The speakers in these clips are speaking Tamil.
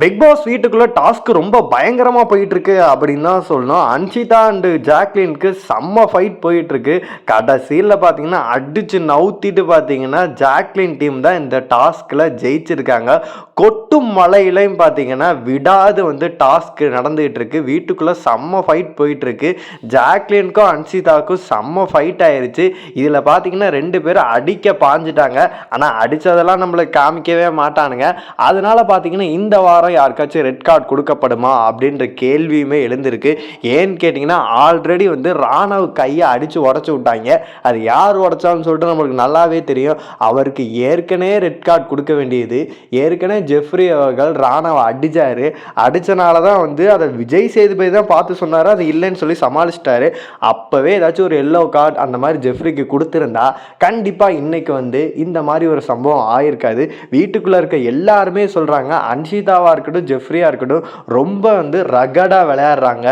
பிக் பாஸ் வீட்டுக்குள்ள டாஸ்க் ரொம்ப பயங்கரமா போயிட்டு இருக்கு அப்படின்னு தான் சொல்லணும். அன்ஷிதா அண்டு ஜாக்லினுக்கு செம்ம ஃபைட் போயிட்டு இருக்கு கடைசியில் பார்த்தீங்கன்னா அடிச்சு நவுத்திட்டு பார்த்தீங்கன்னா ஜாக்லின் டீம் தான் இந்த டாஸ்கில் ஜெயிச்சிருக்காங்க. கொட்டும் மலையிலையும் பார்த்தீங்கன்னா விடாது வந்து டாஸ்க் நடந்துகிட்டு இருக்கு வீட்டுக்குள்ள செம்ம ஃபைட் போயிட்டு இருக்கு ஜாக்லினுக்கும் அன்ஷிதாவுக்கும் செம்ம ஃபைட் ஆயிருச்சு. இதில் பார்த்தீங்கன்னா ரெண்டு பேரும் அடிக்க பாஞ்சிட்டாங்க. ஆனால் அடித்ததெல்லாம் நம்மளுக்கு காமிக்கவே மாட்டானுங்க. அதனால பார்த்தீங்கன்னா இந்த வாரம் யாருக்காச்சும் ரெட் கார்டு கொடுக்கப்படுமா அப்படின்ற கேள்வியுமே எழுந்திருக்கு. ஏன்னு கேட்டிங்கன்னா ஆல்ரெடி வந்து ராணவ் கையை அடித்து உடச்சி விட்டாங்க. அது யார் உடச்சான்னு சொல்லிட்டு நம்மளுக்கு நல்லாவே தெரியும். அவருக்கு ஏற்கனவே ரெட் கார்டு கொடுக்க வேண்டியது. ஏற்கனவே ஜெஃப்ரி அவர்கள் ராணவ அடித்தார் அடித்தனால தான் வந்து அதை விஜய் சேதுபதி தான் பார்த்து சொன்னார். அது இல்லைன்னு சொல்லி சமாளிச்சிட்டாரு. அப்போவே ஏதாச்சும் ஒரு எல்லோ கார்டு அந்த மாதிரி ஜெஃப்ரிக்கு கொடுத்துருந்தா கண்டிப்பாக இன்னைக்கு வந்து இந்த மாதிரி ஒரு சம்பவம் ஆயிருக்காது. வீட்டுக்குள்ளே இருக்க எல்லாருமே சொல்கிறாங்க அன்ஷிதாவாக இருக்கட்டும் ஜெஃப்ரியாக இருக்கட்டும் ரொம்ப வந்து ரகடாக விளையாடுறாங்க.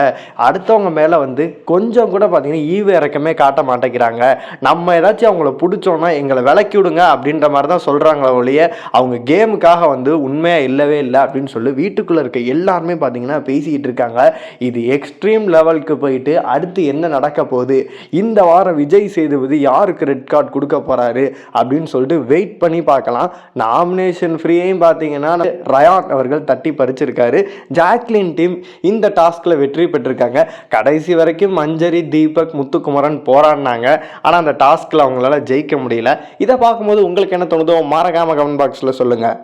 அடுத்தவங்க மேலே வந்து கொஞ்சம் கூட பார்த்தீங்கன்னா ஈவு இறக்கமே காட்ட மாட்டேங்கிறாங்க. நம்ம ஏதாச்சும் அவங்கள பிடிச்சோன்னா எங்களை விளக்கி விடுங்க அப்படின்ற மாதிரி தான் சொல்கிறாங்களே ஒழிய அவங்க கேமுக்காக வந்து உண்மையாக இல்லவே இல்லை அப்படின்னு சொல்லி வீட்டுக்குள்ளே இருக்க எல்லாருமே பார்த்தீங்கன்னா பேசிக்கிட்டு இருக்காங்க. இது எக்ஸ்ட்ரீம் லெவலுக்கு போயிட்டு அடுத்து என்ன நடக்க போகுது? இந்த வாரம் விஜய் சேதுபதி யாருக்கு ரெட் கார்டு கொடுக்க போகிறாரு அப்படின்னு சொல்லிட்டு வெயிட் பண்ணி பார்க்கலாம். நாமினேஷன் ஃப்ரீயையும் பார்த்தீங்கன்னா ரயான் அவர்கள் தட்டி பறிச்சிருக்காரு. ஜாக்லின் டீம் இந்த டாஸ்கில் வெற்றி பெற்றிருக்காங்க. கடைசி வரைக்கும் மஞ்சரி தீபக் முத்துக்குமரன் போராடினாங்க. ஆனால் அந்த டாஸ்கில் அவங்களால ஜெயிக்க முடியல. இதை பார்க்கும்போது உங்களுக்கு என்ன தோணுதோ மறக்காம கமெண்ட் பாக்ஸில் சொல்லுங்கள்